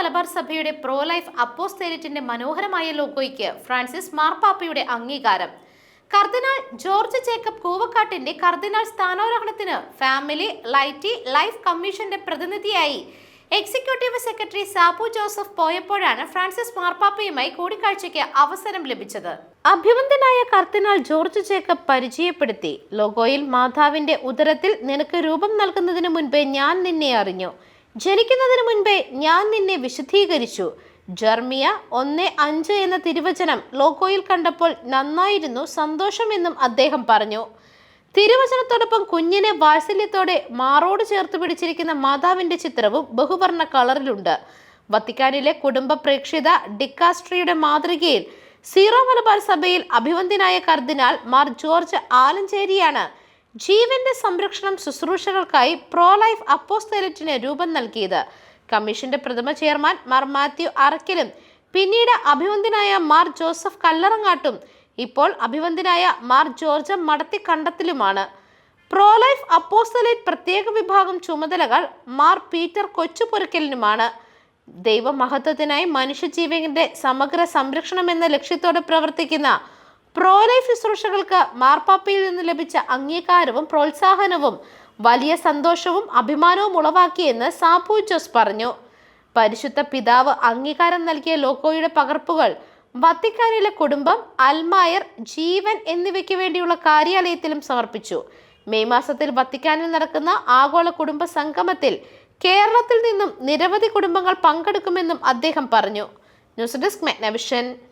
മലബാർ സഭയുടെ pro life അപ്പോസ്തേലിറ്റിന്റെ മനോഹരമായ ലോഗോയ്ക്ക് Francis മാർപ്പാപ്പയുടെ അംഗീകാരം. കർദിനാൾ ജോർജ് ജേക്കബ് കൂവക്കാട്ടിന്റെ കർദിനാൾ സ്ഥാനാരോഹണത്തിന് ഫാമിലി ലൈറ്റി ലൈഫ് കമ്മീഷന്റെ പ്രതിനിധിയായി എക്സിക്യൂട്ടീവ് സെക്രട്ടറി സാബു ജോസഫ് പോയപ്പോഴാണ് ഫ്രാൻസിസ് മാർപ്പാപ്പയുമായി കൂടിക്കാഴ്ചയ്ക്ക് അവസരം ലഭിച്ചത്. അഭിവന്ദനായ കർദിനാൾ ജോർജ് ജേക്കബ് പരിചയപ്പെടുത്തി. ലോഗോയിൽ മാതാവിന്റെ ഉദരത്തിൽ നിനക്ക് രൂപം നൽകുന്നതിന് മുൻപേ ഞാൻ നിന്നെ അറിഞ്ഞു. ജനിക്കുന്നതിന് മുൻപേ ഞാൻ നിന്നെ വിശദീകരിച്ചു ജർമിയ ഒന്ന് അഞ്ച് എന്ന തിരുവചനം ലോക്കോയിൽ കണ്ടപ്പോൾ നന്നായിരുന്നു സന്തോഷമെന്നും അദ്ദേഹം പറഞ്ഞു. തിരുവചനത്തോടൊപ്പം കുഞ്ഞിനെ വാത്സല്യത്തോടെ മാറോട് ചേർത്ത് പിടിച്ചിരിക്കുന്ന മാതാവിന്റെ ചിത്രവും ബഹുവർണ കളറിലുണ്ട്. വത്തിക്കാനിലെ കുടുംബ പ്രേക്ഷിത ഡിക്കാസ്ട്രിയുടെ മാതൃകയിൽ സീറോ മലബാർ സഭയിൽ അഭിവന്ദ്യനായ കർദിനാൾ മാർ ജോർജ് ആലഞ്ചേരിയാണ്. ജീവന്റെ സംരക്ഷണം ശുശ്രൂഷകൾക്കായി പ്രോ ലൈഫ് അപ്പോസ്തലറ്റിന് രൂപം നൽകിയത്. കമ്മീഷന്റെ പ്രഥമ ചെയർമാൻ മാർ മാത്യു അറക്കലും പിന്നീട് അഭിവന്ദ്യനായ മാർ ജോസഫ് കല്ലറങ്ങാട്ടും ഇപ്പോൾ അഭിവന്ദ്യനായ മാർ ജോർജ് മടത്തി കണ്ടത്തിലുമാണ് പ്രോ ലൈഫ് അപ്പോസ്തലേറ്റ് പ്രത്യേക വിഭാഗം ചുമതലകൾ മാർ പീറ്റർ കൊച്ചുപൊരുക്കലിനുമാണ് ദൈവമഹത്വത്തിനായി മനുഷ്യജീവന്റെ സമഗ്ര സംരക്ഷണം എന്ന ലക്ഷ്യത്തോടെ പ്രവർത്തിക്കുന്ന പ്രോ ലൈഫ് ശുശ്രൂഷകൾക്ക് മാർപ്പാപ്പയിൽ നിന്ന് ലഭിച്ച അംഗീകാരവും പ്രോത്സാഹനവും വലിയ സന്തോഷവും അഭിമാനവും ഉളവാക്കിയെന്ന് സാബു ജോസ് പറഞ്ഞു. പരിശുദ്ധ പിതാവ് അംഗീകാരം നൽകിയ ലോക്കോയുടെ പകർപ്പുകൾ വത്തിക്കാനിലെ കുടുംബം അൽമായർ ജീവൻ എന്നിവയ്ക്ക് വേണ്ടിയുള്ള കാര്യാലയത്തിലും സമർപ്പിച്ചു. മെയ് മാസത്തിൽ വത്തിക്കാനിൽ നടക്കുന്ന ആഗോള കുടുംബ സംഗമത്തിൽ കേരളത്തിൽ നിന്നും നിരവധി കുടുംബങ്ങൾ പങ്കെടുക്കുമെന്നും അദ്ദേഹം പറഞ്ഞു. News desk Magnavision.